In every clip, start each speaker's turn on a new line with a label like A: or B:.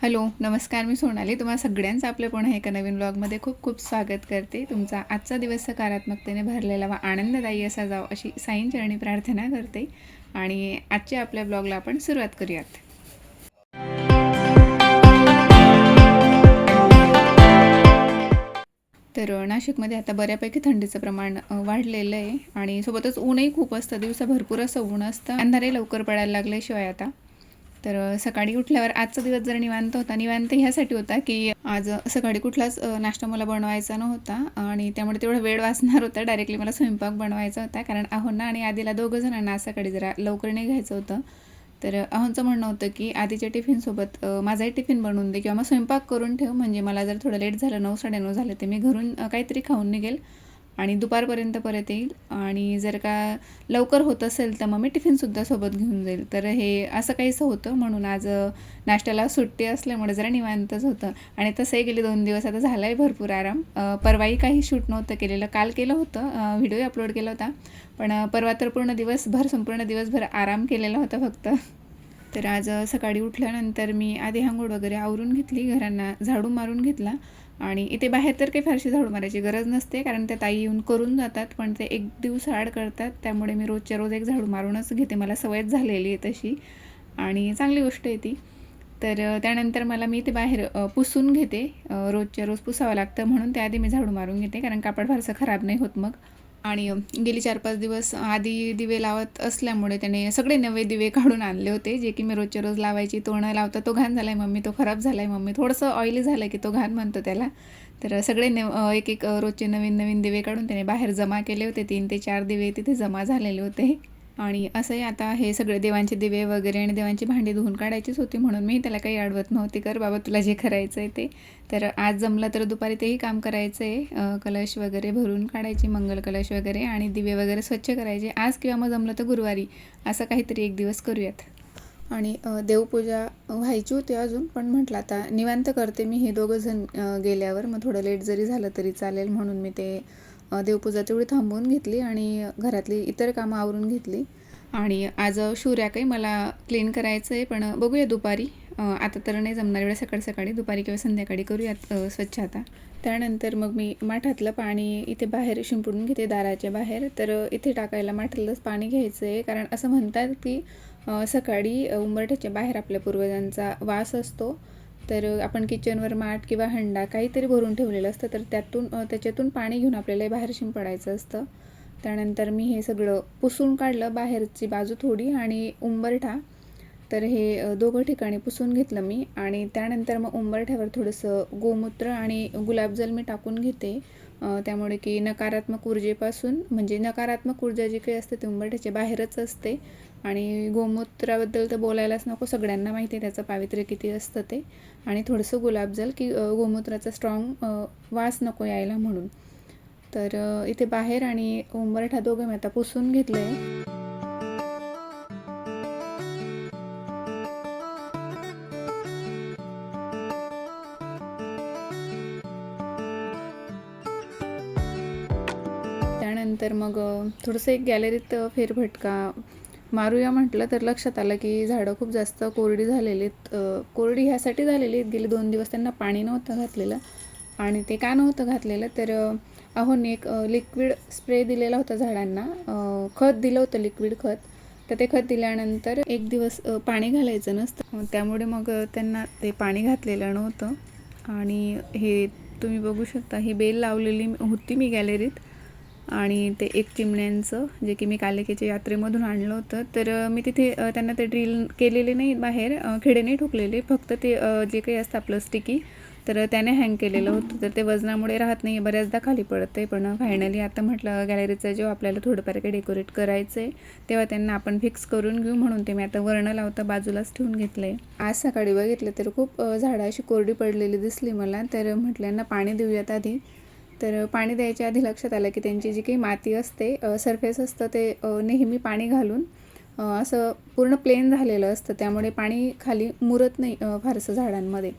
A: Hello नमस्कार मी सोनाली. तुम्हाला सगळ्यांचं आपलं पुन्हा एका नवीन ब्लॉगमध्ये खूप खूप स्वागत करते. तुमचा आजचा दिवस सकारात्मकतेने भरलेला व आनंददायी असा जाव अशी साईंचरणी प्रार्थना करते. आणि आजच्या आपल्या ब्लॉगला आपण सुरुवात करूयात. तर नाशिकमध्ये आता बऱ्यापैकी थंडीचं प्रमाण वाढलेलं आहे. आणि सोबतच ऊनही खूप असतं. दिवसा भरपूर असं ऊन असतं. अंधारे लवकर पडायला लागले शिवाय आता. तर सकाळी उठल्यावर आजचा दिवस जर निवांत होता निवांत ह्यासाठी होता की आज सकाळी कुठलाच नाश्ता मला बनवायचा नव्हता आणि त्यामुळे तेवढा वेळ वाचणार होता. डायरेक्टली मला स्वयंपाक बनवायचा होता. कारण अहोंना आणि आधीला दोघं जणांना आज सकाळी जरा लवकर निघायचं होतं. तर अहोंचं म्हणणं होतं की आधीच्या टिफिनसोबत माझाही टिफिन बनवून दे किंवा मग स्वयंपाक करून ठेव. म्हणजे मला जर थोडं लेट झालं नऊ साडेनऊ झालं ते मी घरून काहीतरी खाऊन निघेल. आणि दुपारपर्यंत परत येईल. आणि जर का लवकर होत असेल तर मग मी टिफिनसुद्धा सोबत घेऊन जाईल. तर हे असं काहीसं होतं. म्हणून आज नाश्त्याला सुट्टी असल्यामुळे जरा निवांतच होतं. आणि तसंही गेले दोन दिवस. आता झाला आहे भरपूर आराम. परवाही काही शूट नव्हतं केलेलं. काल केलं होतं. व्हिडिओ अपलोड केला होता. पण परवा तर पूर्ण दिवसभर संपूर्ण दिवसभर आराम केलेला होता फक्त. तर आज सकाळी उठल्यानंतर मी आधी आंघोळ वगैरे आवरून घेतली. घरांना झाडू मारून घेतला. आणि इथे बाहेर तर काही फारशी झाडू मारायची गरज नसते कारण त्या ताई येऊन करून जातात पण ते एक दिवस आड करतात. त्यामुळे मी रोजच्या रोज एक झाडू मारूनच घेते. मला सवयच झालेली आहे तशी. आणि चांगली गोष्ट आहे ती. तर त्यानंतर मला मी ते बाहेर पुसून घेते. रोजच्या रोज पुसावं लागतं म्हणून त्याआधी मी झाडू मारून घेते कारण कापड फारसं खराब नाही होत मग. आणि गेली चार पाच दिवस आधी दिवे लावत असल्यामुळे त्याने सगळे नवे दिवे काढून आणले होते जे की मी रोजच्या रोज लावायची. तो न लावता तो घाण झाला आहे मम्मी तो खराब झाला आहे मम्मी. थोडंसं ऑइली झालं की तो घाण म्हणतो त्याला. तर सगळे नव एक एक रोजचे नवीन नवीन दिवे काढून त्याने बाहेर जमा केले होते. तीन ते चार दिवे तिथे जमा झालेले होते. आणि असंही आता हे सगळे देवांचे दिवे वगैरे आणि देवांची भांडी धुवून काढायचीच होती म्हणून मी त्याला काही अडवत नव्हती. कर बाबा तुला जे करायचं आहे ते. तर आज जमलं तर दुपारी तेही काम करायचं आहे कलश वगैरे भरून काढायची मंगल कलश वगैरे आणि दिवे वगैरे स्वच्छ करायचे. आज किंवा मग जमलं तर गुरुवारी. असं काहीतरी एक दिवस करूयात. आणि देवपूजा व्हायची होती अजून पण म्हटलं आता निवांत करते मी. हे दोघं जण गेल्यावर. मग थोडं लेट जरी झालं तरी चालेल म्हणून मी ते देवपूजा तेवढी थांबवून घेतली आणि घरातली इतर कामं आवरून घेतली. आणि आज शिवऱ्या काही मला क्लीन करायचं आहे पण बघूया दुपारी. आता तर नाही जमणार वेळा सकाळ सकाळी. दुपारी किंवा संध्याकाळी करूयात स्वच्छ आता. त्यानंतर मग मी माठातलं पाणी इथे बाहेर शिंपडून घेते दाराच्या बाहेर. तर इथे टाकायला माठातलंच पाणी घ्यायचं आहे कारण असं म्हणतात की सकाळी उंबरठ्याच्या बाहेर आपल्या पूर्वजांचा वास असतो. तर आपण किचनवर माठ किंवा हंडा काहीतरी भरून ठेवलेलं असतं तर त्यातून त्याच्यातून पाणी घेऊन आपल्याला बाहेर शिंपडायचं असतं. त्यानंतर मी हे सगळं पुसून काढलं बाहेरची बाजू थोडी आणि उंबरठा. तर हे दोघं ठिकाणी पुसून घेतलं मी आणि त्यानंतर मग उंबरठ्यावर थोडंसं गोमूत्र आणि गुलाबजल मी टाकून घेते. त्यामुळे की नकारात्मक ऊर्जेपासून म्हणजे नकारात्मक ऊर्जा जी काही असते ती उंबरठ्याच्या बाहेरच असते. आणि गोमूत्राबद्दल तर बोलायलाच नको सगळ्यांना माहिती आहे त्याचं पावित्र्य किती असतं ते. आणि थोडंसं गुलाबजल की गोमूत्राचा स्ट्रॉंग वास नको यायला म्हणून. तर इथे बाहेर आणि उंबरठा दोघं मी आता पुसून घेतलं आहे त्यानंतर मग थोडंसं एक गॅलरीत फेरभटका मारूया म्हटलं तर लक्षात आलं की झाडं खूप जास्त कोरडी झालेली आहेत. कोरडी ह्यासाठी झालेली आहेत. गेले दोन दिवस त्यांना पाणी नव्हतं घातलेलं आणि ते का नव्हतं घातलेलं? तर अहोनी एक लिक्विड स्प्रे दिलेला होता झाडांना. खत दिलं होतं लिक्विड खत. तर ते खत दिल्यानंतर एक दिवस पाणी घालायचं नसतं. त्यामुळे मग त्यांना ते पाणी घातलेलं नव्हतं. आणि हे तुम्ही बघू शकता ही बेल लावलेली होती मी गॅलरीत आणि ते एक चिमण्यांचं जे की मी कालिकेच्या यात्रेमधून आणलं होतं. तर मी तिथे त्यांना ते ड्रिल केलेले नाही बाहेर खेडे खिडे नाही ठोकलेले. फक्त ते जे काही असतं आपलं स्टिकी तर त्याने हँग केलेलं होतं. तर ते वजनामुळे राहत नाही बऱ्याचदा खाली पडत आहे पण फायनली आता म्हटलं गॅलरीचं जेव्हा आपल्याला थोडंफार काही डेकोरेट करायचं आहे तेव्हा त्यांना आपण फिक्स करून घेऊ. म्हणून ते मी आता वर्ण लावता बाजूलाच ठेवून घेतलं आहे आज सकाळी बघितलं तर खूप झाडं अशी कोरडी पडलेली दिसली मला. तर म्हटलं यांना पाणी देऊयात आधी. तर पाणी द्यायच्या आधी लक्षात आलं की त्यांची जी काही माती असते सरफेस असतं ते नेहमी पाणी घालून असं पूर्ण प्लेन झालेलं असतं. त्यामुळे पाणी खाली मुरत नाही फारसं झाडांमध्ये.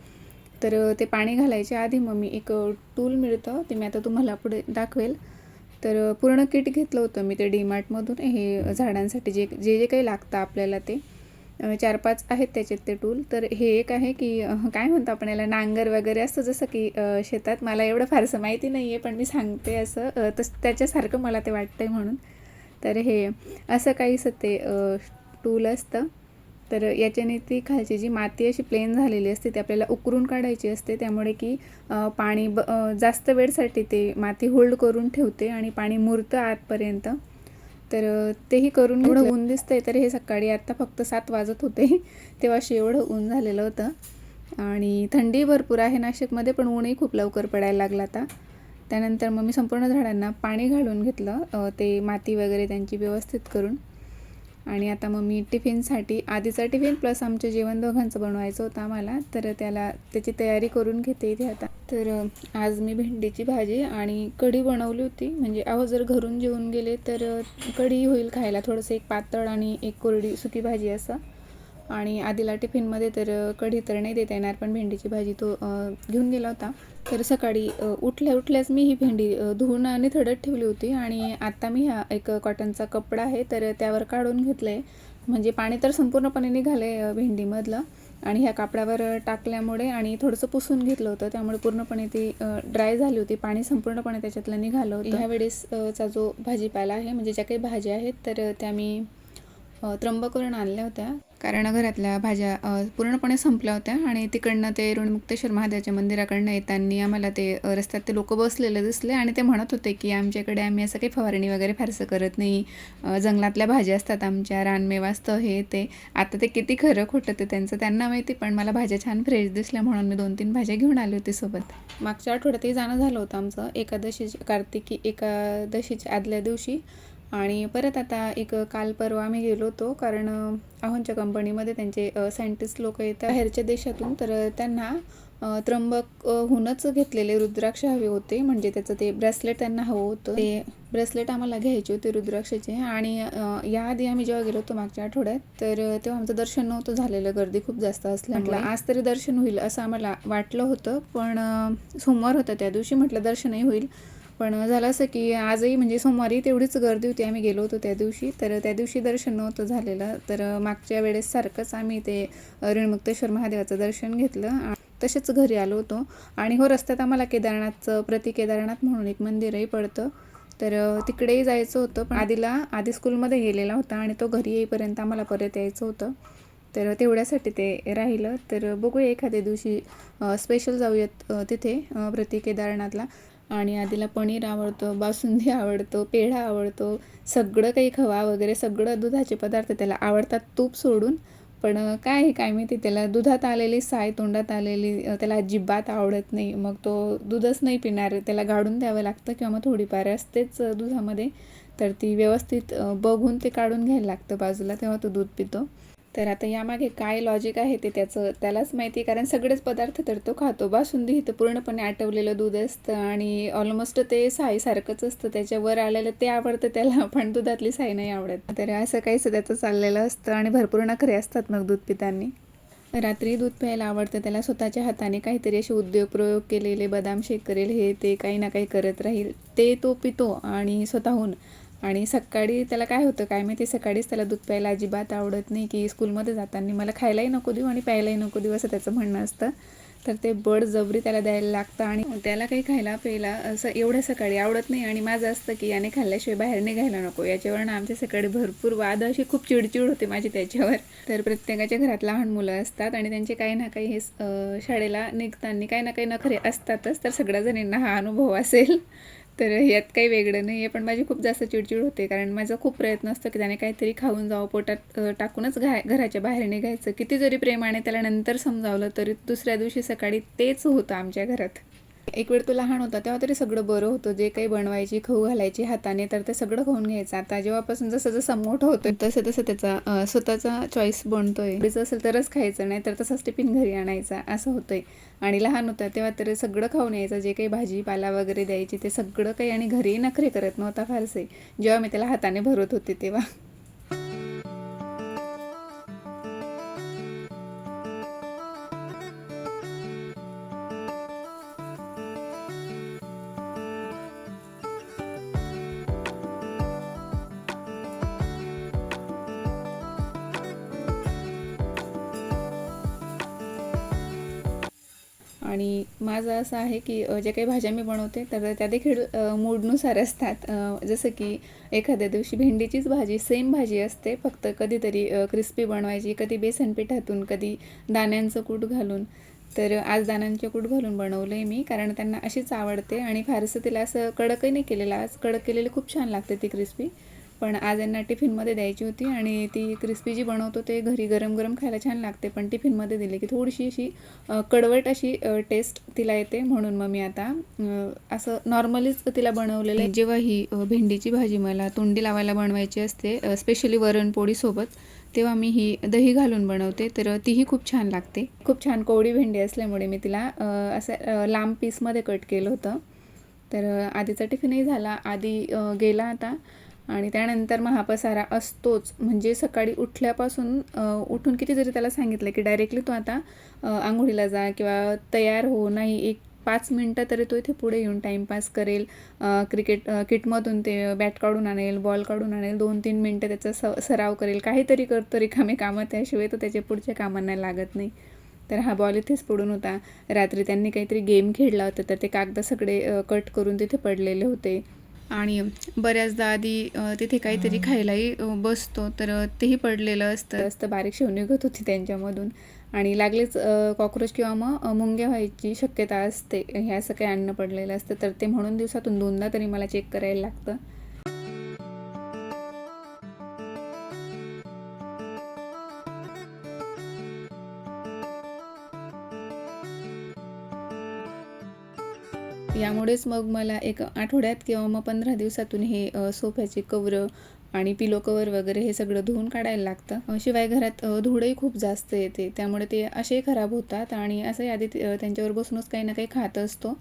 A: तर ते पाणी घालायच्या आधी मग मी एक टूल मिळतं ते मी आता तुम्हाला पुढे दाखवेल. तर पूर्ण किट घेतलं होतं मी ते डीमार्टमधून हे झाडांसाठी जे जे जे काही लागतं आपल्याला ते. चार पाच आहेत त्याच्यात ते टूल. तर हे एक आहे की काय म्हणतो आपण याला नांगर वगैरे असतं जसं की शेतात. मला एवढं फारसं माहिती नाही आहे पण मी सांगते असं. तस त्याच्यासारखं मला ते वाटतं आहे म्हणून. तर हे असं काहीसं ते टूल असतं. तर याच्याने ती खालची जी माती अशी प्लेन झालेली असते ती आपल्याला उकरून काढायची असते. त्यामुळे की पाणी ब जास्त वेळसाठी ते माती होल्ड करून ठेवते आणि पाणी मुरतं आतपर्यंत. तर तेही करून एवढं ऊन दिसतंय तर हे सकाळी आत्ता फक्त सात वाजत होते. तेव्हा अशी एवढं ऊन झालेलं होतं. आणि थंडी भरपूर आहे नाशिकमध्ये पण ऊनही खूप लवकर पडायला लागलं आता. त्यानंतर मग मी संपूर्ण झाडांना पाणी घालून घेतलं. ते माती वगैरे त्यांची व्यवस्थित करून. आणि आता मग मी टिफिनसाठी आधीचा टिफिन प्लस आमचं जेवण दोघांचं बनवायचं होतं आम्हाला. तर त्याला त्याची तयारी करून घेते इथे आता. तर आज मी भेंडीची भाजी आणि कढी बनवली होती. म्हणजे अहो जर घरून जेवून गेले तर कढी होईल खायला. थोडंसं एक पातळ आणि एक कोरडी सुकी भाजी असं. आणि आधीला टिफिनमध्ये तर कढी तर नाही देता येणार पण भेंडीची भाजी तो घेऊन गेला होता. तर सकाळी उठल्या उठल्याच मी ही भेंडी धुवून आणि थडत ठेवली होती. आणि आत्ता मी हा एक कॉटनचा कपडा आहे तर त्यावर काढून घेतलं आहे म्हणजे पाणी तर संपूर्णपणे निघालं आहे भेंडीमधलं. आणि ह्या कापडावर टाकल्यामुळे आणि थोडंसं पुसून घेतलं होतं त्यामुळे पूर्णपणे ती ड्राय झाली होती. पाणी संपूर्णपणे त्याच्यातलं निघालं होतं. ह्या वेळेस चा जो भाजीपाला आहे म्हणजे ज्या काही भाज्या आहेत तर त्या मी अ, त्र्यंबकवरून आणल्या होत्या. कारण घरातल्या भाज्या पूर्णपणे संपल्या होत्या आणि तिकडनं ते ऋणमुक्तेश्वर महादेवाच्या मंदिराकडनं येताना आम्हाला ते रस्त्यात ते लोक बसलेले दिसले आणि ते म्हणत होते की आमच्याकडे आम्ही असं काही फवारणी वगैरे फारसं करत नाही. जंगलातल्या भाज्या असतात आमच्या रानमेवा असतं हे ते. आता ते किती खरं खोटं ते त्यांचं त्यांना माहिती पण मला भाज्या छान फ्रेश दिसल्या म्हणून मी दोन तीन भाज्या घेऊन आली होती सोबत. मागच्या आठवड्यातही जाणं झालं होतं आमचं एकादशी कार्तिकी एकादशीच्या आदल्या दिवशी. आणि परत आता एक काल परवा आम्ही गेलो होतो कारण अ, आहोंच्या कंपनीमध्ये त्यांचे सायंटिस्ट लोक येतात. बाहेरच्या देशातून तर त्यांना त्र्यंबक अ, घेतलेले रुद्राक्ष हवे होते. म्हणजे त्याचं ते ब्रेसलेट त्यांना हवं होतं. ते ब्रेसलेट आम्हाला घ्यायचे होते रुद्राक्षाचे. आणि याआधी आम्ही जेव्हा गेलो होतो मागच्या आठवड्यात तर तेव्हा आमचं दर्शन नव्हतं झालेलं. गर्दी खूप जास्त असल्यामुळे. आज तरी दर्शन होईल असं आम्हाला वाटलं होतं. पण सोमवार होता त्या दिवशी. म्हटलं दर्शनही होईल. पण झालं असं की आजही म्हणजे सोमवारी तेवढीच गर्दी होती आम्ही गेलो होतो त्या दिवशी. तर त्या दिवशी दर्शन नव्हतं झालेलं. तर मागच्या वेळेस सारखंच आम्ही ते ऋणमुक्तेश्वर महादेवाचं दर्शन घेतलं तसेच घरी आलो होतो. आणि हो रस्त्यात आम्हाला केदारनाथचं प्रति केदारनाथ म्हणून एक मंदिरही पडतं. तर तिकडेही जायचं होतं पण आधीला आधी स्कूलमध्ये गेलेला होता आणि तो घरी येईपर्यंत आम्हाला परत यायचं होतं. तर तेवढ्यासाठी ते राहिलं. तर बघूया एखाद्या दिवशी स्पेशल जाऊयात तिथे प्रति केदारनाथला. आणि आधीला पनीर आवडतं बासुंदी आवडतो पेढा आवडतो सगळं काही खवा वगैरे सगळं दुधाचे पदार्थ त्याला आवडतात तूप सोडून. पण काय आहे काय माहिती त्याला दुधात आलेली साय तोंडात आलेली त्याला अजिबात आवडत नाही. मग तो दूधच नाही पिणार त्याला गाडून द्यावं लागतं किंवा मग थोडीफार असतेच दुधामध्ये. तर ती व्यवस्थित बघून ते काढून घ्यायला लागतं बाजूला तेव्हा तो दूध पितो. तर आता यामागे काय लॉजिक आहे ते त्याचं त्यालाच माहिती कारण सगळेच पदार्थ तर तो खातो. बासुंदी इथं पूर्णपणे आटवलेलं दूध असतं आणि ऑलमोस्ट ते साईसारखंच असतं. त्याच्यावर आलेलं ते आवडतं त्याला पण दुधातली साई नाही आवडत. तर असं काहीच त्याचं चाललेलं असतं आणि भरपूर नखरे असतात मग दूध पितांनी. रात्री दूध प्यायला आवडतं. त्याला स्वतःच्या हाताने काहीतरी असे उद्योग प्रयोग केलेले बदाम शेक करेल हे ते काही ना काही करत राहील. ते तो पितो आणि स्वतःहून आणि सकाळी त्याला काय होतं काय माहिती सकाळीच त्याला दूध प्यायला अजिबात आवडत नाही की स्कूलमध्ये जाताना. मला खायलाही नको देऊ आणि प्यायलाही नको देऊ असं त्याचं म्हणणं असतं. तर ते बड जबरी त्याला द्यायला लागतं आणि त्याला काही खायला प्यायला असं एवढ्या सकाळी आवडत नाही. आणि माझं असतं की याने खाल्ल्याशिवाय बाहेर निघायला नको. याच्यावरनं आमच्या सकाळी भरपूर वाद अशी खूप चिडचिड होते माझी त्याच्यावर. तर प्रत्येकाच्या घरात लहान मुलं असतात आणि त्यांचे काही ना काही हे शाळेला निघताना काही ना काही नखरे असतातच. तर सगळ्या जणींना हा अनुभव असेल. तर यात काही वेगळं नाही आहे पण माझी खूप जास्त चिडचिड होते. कारण माझा खूप प्रयत्न असतो की त्याने काहीतरी खाऊन जावं पोटात टाकूनच घा घराच्या बाहेर निघायचं. किती जरी प्रेमाने त्याला नंतर समजावलं तरी दुसऱ्या दिवशी सकाळी तेच होतं आमच्या घरात. एक वेळ तो लहान होता तेव्हा तरी सगळं बरं होतं. जे काही बनवायची खाऊ घालायची हाताने तर ते सगळं खाऊन घ्यायचं. आता जेव्हापासून जसं जसं मोठं होतोय तसं तसं त्याचा स्वतःचा चॉईस बनतोय. तिचं असेल तरच खायचं नाही तर तसाच टिफिन घरी आणायचा असं होतंय. आणि लहान होता तेव्हा तर सगळं खाऊन यायचं. जे काही भाजीपाला वगैरे द्यायची ते सगळं काही आणि घरी नखरे करत नव्हता फारसे. जेव्हा मी त्याला हाताने भरत होते तेव्हा. आणि माझं असं आहे की जे काही भाज्या मी बनवते तर त्या देखील मूडनुसार असतात. जसं की एखाद्या दिवशी भेंडीचीच भाजी सेम भाजी असते फक्त कधीतरी क्रिस्पी बनवायची कधी बेसन पिठातून कधी दाण्यांचं कूट घालून. तर आज दाण्यांचे कूट घालून बनवलं आहे मी कारण त्यांना अशीच आवडते आणि फारसं तिला असं कडकही नाही केलेलं. आज कडक केलेली खूप छान लागते ती क्रिस्पी. पण आज यांना टिफिनमध्ये द्यायची होती आणि ती क्रिस्पी जी बनवतो ते घरी गरम गरम खायला छान लागते पण टिफिनमध्ये दिली की थोडीशी अशी कडवट अशी टेस्ट तिला येते म्हणून मग मी आता असं नॉर्मलीच तिला बनवलेलं आहे. जेव्हा ही भेंडीची भाजी मला तोंडी लावायला बनवायची असते स्पेशली वरणपोळीसोबत तेव्हा मी ही दही घालून बनवते तर तीही खूप छान लागते. खूप छान कोवडी भेंडी असल्यामुळे मी तिला असं लांब पीसमध्ये कट केलं होतं. तर आधीचा टिफिनही झाला आधी गेला आता आणि त्यानंतर मग हा पसारा असतोच. म्हणजे सकाळी उठल्यापासून उठून किती जरी त्याला सांगितलं की डायरेक्टली तो आता आंघोळीला जा किंवा तयार हो. नाही एक पाच मिनटं तरी तो इथे पुढे येऊन टाईमपास करेल. क्रिकेट किटमधून ते बॅट काढून आणेल बॉल काढून आणेल. दोन तीन मिनटं त्याचा स सराव करेल. काहीतरी करतो रिकामे कामं. त्याशिवाय तर त्याच्या पुढच्या कामांना लागत नाही. तर हा बॉल इथेच पडून होता. रात्री त्यांनी काहीतरी गेम खेळला होता. तर ते कागद सगळे कट करून तिथे पडलेले होते. आणि बऱ्याचदा आधी तिथे काहीतरी खायलाही बसतो. तर तेही पडलेलं असतं. असतं बारीक शेव निघत होती त्यांच्यामधून. आणि लागलीच कॉक्रोच किंवा मग मुंग्या व्हायची शक्यता असते. हे असं काही अन्न पडलेलं असतं. तर ते म्हणून दिवसातून दोनदा तरी मला चेक करायला लागतं. यामुळेच मग मला एक आठवड्यात किंवा मग पंधरा दिवसातून हे सोफ्याचे कवरं आणि पिलो कवर वगैरे हे सगळं धुवून काढायला लागतं. शिवाय घरात अ, खूप जास्त येते. त्यामुळे ते असेही खराब होतात आणि असं यादी त्यांच्यावर बसूनच काही ना काही खात असतो.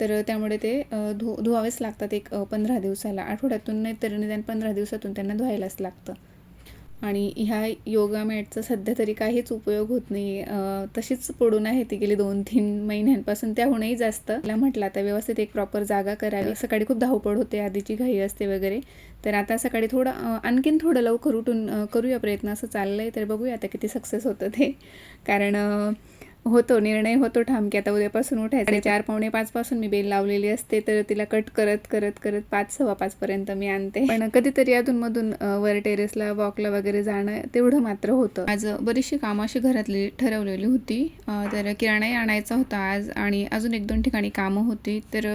A: तर त्यामुळे ते धु धुवावेच लागतात एक पंधरा दिवसाला. आठवड्यातून नाही तर निदान पंधरा दिवसातून त्यांना धुवायलाच लागतं. आणि ह्या योगा मॅटचा सध्या तरी काहीच उपयोग होत नाही तशीच पडून आहे ती गेली दोन तीन महिन्यांपासून. त्याहूनही जास्त. तिला म्हटलं आता व्यवस्थित एक प्रॉपर जागा करावी. सकाळी खूप धावपळ होते आधीची घाई असते वगैरे. तर आता सकाळी थोडं आणखीन थोडं लवकर उठून करूया प्रयत्न. असं चाललं आहे तर बघूया आता किती सक्सेस होतं ते. कारण होतो निर्णय होतो ठाम की आता उद्यापासून उठायचं आणि चार पावणे पाच पासून मी बेल लावलेली असते तर तिला कट करत करत करत पाच सव्वा पाच पर्यंत मी आणते. पण कधीतरी अधूनमधून वर टेरेसला वॉकला वगैरे जाणं तेवढं मात्र होतं. आज बरीचशी कामं अशी घरातली ठरवलेली होती. तर किराणाही आणायचा होता आज आणि अजून एक दोन ठिकाणी कामं होती. तर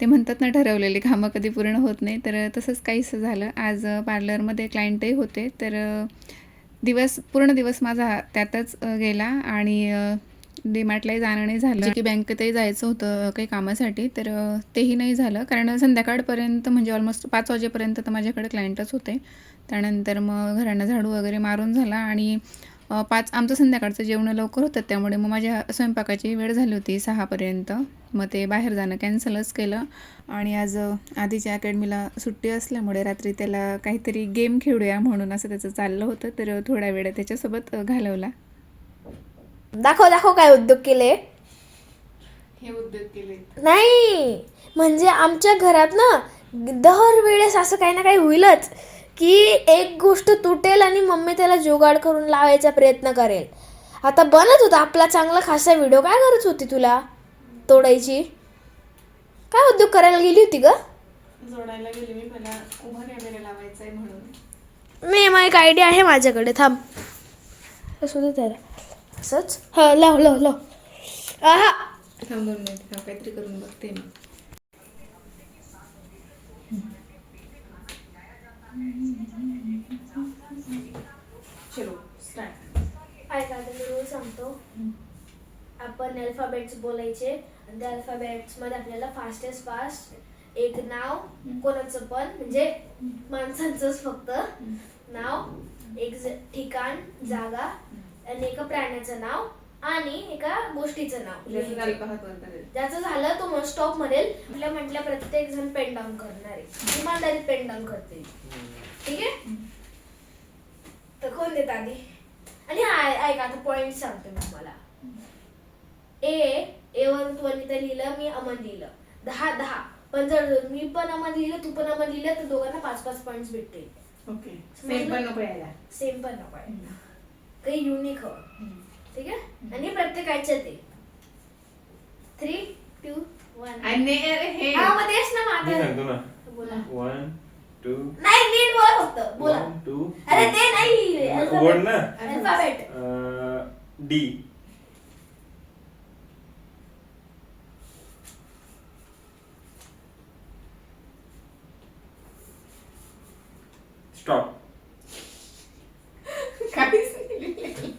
A: ते म्हणतात ना ठरवलेली कामं कधी पूर्ण होत नाही. तर तसंच काहीसं झालं. आज पार्लरमध्ये क्लायंटही होते. तर दिवस पूर्ण दिवस माझा त्यातच गेला आणि डीमार्टलाही जाणं नाही झालं. की बँकेतही जायचं होतं काही कामासाठी तर तेही नाही झालं. कारण संध्याकाळपर्यंत म्हणजे ऑलमोस्ट पाच वाजेपर्यंत तर माझ्याकडे क्लायंटच होते. त्यानंतर मग घरांना झाडू वगैरे मारून झाला आणि पाच आमचं संध्याकाळचं जेवण लवकर होतं. त्यामुळे मग माझ्या स्वयंपाकाची वेळ झाली होती सहापर्यंत. मग ते बाहेर जाणं कॅन्सलच केलं. आणि आज आधीच्या अकॅडमीला सुट्टी असल्यामुळे रात्री त्याला काहीतरी गेम खेळूया म्हणून असं त्याचं चाललं होतं. तर थोडा वेळ त्याच्यासोबत घालवला.
B: दाखव दाखव काय उद्योग केले.
A: हे उद्योग केले.
B: नाही म्हणजे आमच्या घरात ना दर वेळेस असं काही ना काही होईलच की एक गोष्ट तुटेल आणि मम्मी त्याला जुगाड करून लावायचा प्रयत्न करेल. आता बनत होता आपला चांगला खासा व्हिडिओ काय करत होती तुला? तोडायची? काय उद्योग करायला गेली होती ग?
A: जोडायला गेले मी मला उभा कॅमेरा लावायचा आहे म्हणून.
B: मी एक आयडिया आहे माझ्याकडे थांब. असू दे त्याला. असंच? हा लाव लाव लाव. आहा!
A: थांब दोन मिनिट थांब काहीतरी करून बघते मी. चलो स्टार्ट
B: ऐका आता मी रूल सांगतो? आपण अल्फाबेट्स बोलायचे आणि त्या अल्फाबेट्समध्ये आपल्याला फास्टेस्ट फास्ट एक नाव कोणाचं पण म्हणजे माणसांचंच फक्त नाव एक ज- ठिकाण जागा आणि एका प्राण्याचं नाव आणि एका गोष्टीचं नाव. ज्याचं झालं तो. मग स्टॉप म्हणेल. म्हटल्या म्हटल्या प्रत्येक जण पेन डाऊन करणार आहे. इमानदारीत पेन डाऊन करते. ठीक आहे? तर कोण देत आधी? आणि ऐका आता पॉइंट सांगते मी तुम्हाला. ए ए वर तू अनिता लिहिलं मी अमन लिहिलं. दहा दहा. पण जर मी पण अमन लिहिलं तू पण अमन लिहिलं तर दोघांना पाच पाच पॉइंट्स भेटतील.
A: ओके. सेम पण नको यायला.
B: सेम पण नको आहे. काही युनिक हवं. ठीक आहे? आणि प्रत्येकाच्या ते. थ्री टू वन
C: आणि अरे हे.
B: हा मग तेच ना
D: मी
B: माझं
D: सांगतो ना.
B: बोला.
D: वन टू
B: नाही नीट बोला फक्त. बोला.
D: वन टू
B: अरे ते नाही.
D: वर्ड ना?
B: अल्फाबेट
D: डी स्टॉप
C: काहीच नाही लिहिलेलं.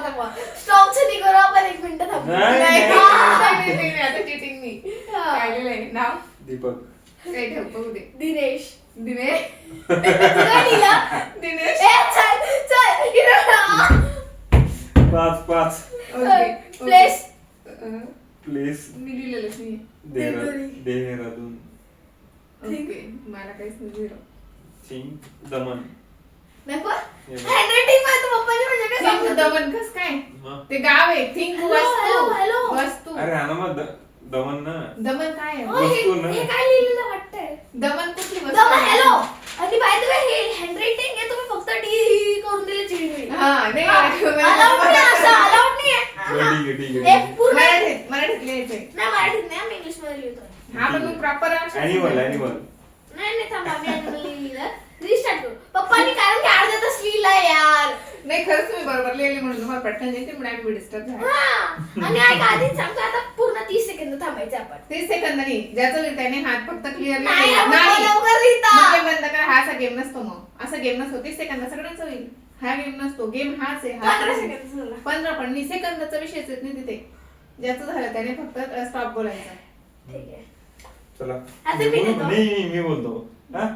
B: थांबा थांबा स्टॉपचं नाही करू आपण एक मिनिट थांबा.
D: नाही,
C: नाही,
D: नाही.
C: नाही, नाही, नाही, आता cheating नाही. नाव?
D: दीपक.
C: बघू दे.
B: दिनेश.
C: दिने
B: तुला लिहिलं?
C: दिनेश?
B: ए, चल चल.
D: पाच पाच.
C: ओके
B: प्लेस
C: अं,
D: प्लेस
C: मी लिहिलेलंच नाही
D: देहरा देहरादून.
C: ओके मला काहीच नाही झिरो
D: दमन.
B: नको. हँडरायटिंग पप्पाची म्हणजे काय?
C: दमन कस काय. ते गाव आहे. थिंक
B: Hello,
C: वस्तू
B: hello, hello.
C: वस्तू
D: अरे हा ना मग द- दमन ना.
C: दमन काय आहे?
B: हो, हे
D: वस्तू ना.
B: हे काय लिहिलेलं वाटतंय?
C: दमन कुठली वस्तू
B: दमा
C: आहे?
B: हॅलो आणि बाय द वे हे हँडरायटिंग आहे तुम्ही फक्त डी करून दिले
C: हा नाही
B: अलाउड नाही असं अलाउड नाही
D: बरं,
B: आहे.
D: ठीक आहे ठीक
B: हे
D: आहे.
B: पूर्ण
C: मराठीत मराठीत लिहायचंय.
B: नाही मराठीत नाही आम्ही इंग्लिशमध्ये लिहितोय.
C: हा पण प्रॉपर
D: अॅनिमल अॅनिमल
B: नाही नाही थांबा मी animal नाही लिहिलं रिस्टार्ट करू. पप्पांनी कारण की अर्धा तास लिहिलाय यार.
C: नाही खरंच तुम्ही बरोबर लिहिली म्हणून तुम्हाला पटकन येते म्हणून आम्ही डिस्टर्ब झाला.
B: हा. आणि ऐक आधीच सांगतो आता पूर्ण तीस सेकंद थांबायचे आपण.
C: तीस सेकंदानी ज्याचं लिहिताय हात फक्त क्लिअर
B: नाही आपण लवकर लिहिता.
C: बंद करा हा असा गेम नसतो मग. असा गेम नसतो तीस सेकंद सगळ्यांचा होईल. हा गेम नसतो गेम हाच आहे हा
B: पंधरा सेकंद झाला.
C: पंधरा पण नाही सेकंदाचा विषयच येत नाही तिथे. ज्याचं झालं त्याने फक्त स्टॉप बोलायचा.
B: ठीक आहे.
D: चला.
B: आता
D: मी
B: मी
D: बोलू?
B: देतो.
D: नाही नाही, मी बोलतो. हा?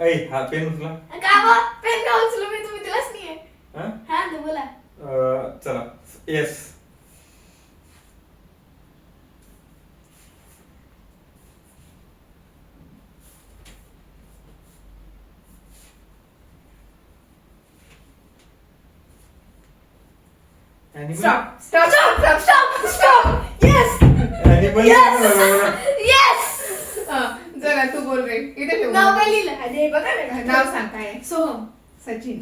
D: ऐ हा पेन उचला
B: का बा पेन का उचलू मी तुम्ही दिलाच नाहीये
D: हा
B: हा दे बोला
D: अं, चला yes
C: stop stop
B: stop stop stop yes
D: Animal
B: Yes!
D: नाही
B: येस
C: जरा तू बोल रे इथे ठेव
B: नाव काय लिहिलं अरे बघा ना
C: नाव सांग काय आहे?
B: Soham
C: Sachin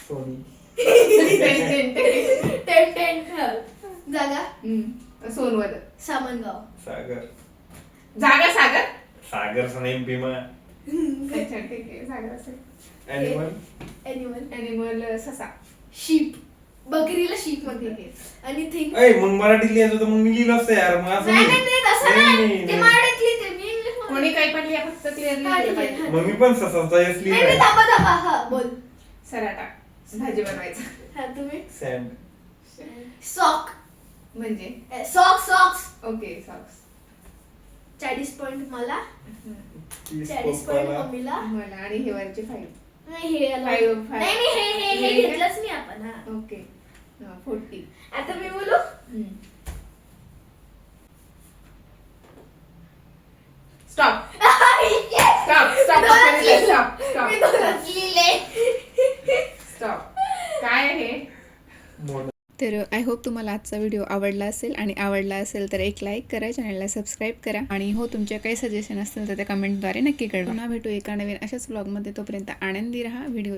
D: Sorry.
C: Ten, ten, ten.
B: Ten ten जागा?
C: हम्म. सोनवद.
B: सामनगाव.
D: सागर.
C: जागा सागर?
D: सागरचा नाही भीमा.
C: अच्छा ठीक आहे. सागर असेल.
D: अॅनिमल
B: एनिमल
C: अॅनिमल ससा.
B: शीप बकरीला शीप
C: आहे.
B: आणि थिंक
D: ऐ मग मराठीत लिहायचं होतं मग मी लिहिलं असतं यार. मग असं
B: नाही नाही नाही तसं
D: नाही,
B: नाही.
D: नाही,
B: ते
D: नाही.
B: मराठीत लिहिते. मी इंग्लिश
C: कोणी काही पण लिहा फक्त
B: आहे,
C: क्लिअरली.
D: मग मी पण ससाचा येस
B: नाही नाही
D: लिहिला
B: थांबा थांबा. हा बोल.
C: सराटा. भाजी बनवायचा.
B: हा तुम्ही?
D: सँड
B: सॉक
C: म्हणजे?
B: सॉक्स सॉक्स
C: ओके सॉक्स
B: चाळीस पॉईंट मला. चाळीस पॉईंट मम्मीला.
C: मला आणि हे वरचे फाईव्ह
B: नाही हे. नाही हे हे हे
C: हे
B: घेतलंच नाही आपण हा.
C: ओके फोर्टी
B: आता मी बोलू?
C: स्टॉप
B: मी दोनच लिहिले.
C: स्टॉप काय आहे
D: मोठा
A: तर आय होप तुम्हाला आजचा व्हिडिओ आवडला असेल आणि आवडला असेल तर एक लाईक करा चॅनलला सबस्क्राईब करा. आणि हो तुमच्या काही सजेशन असतील तर त्या कमेंटद्वारे नक्की कळवा. पुन्हा भेटू एका नवीन अशाच ब्लॉगमध्ये तोपर्यंत आनंदी राहा. व्हिडिओ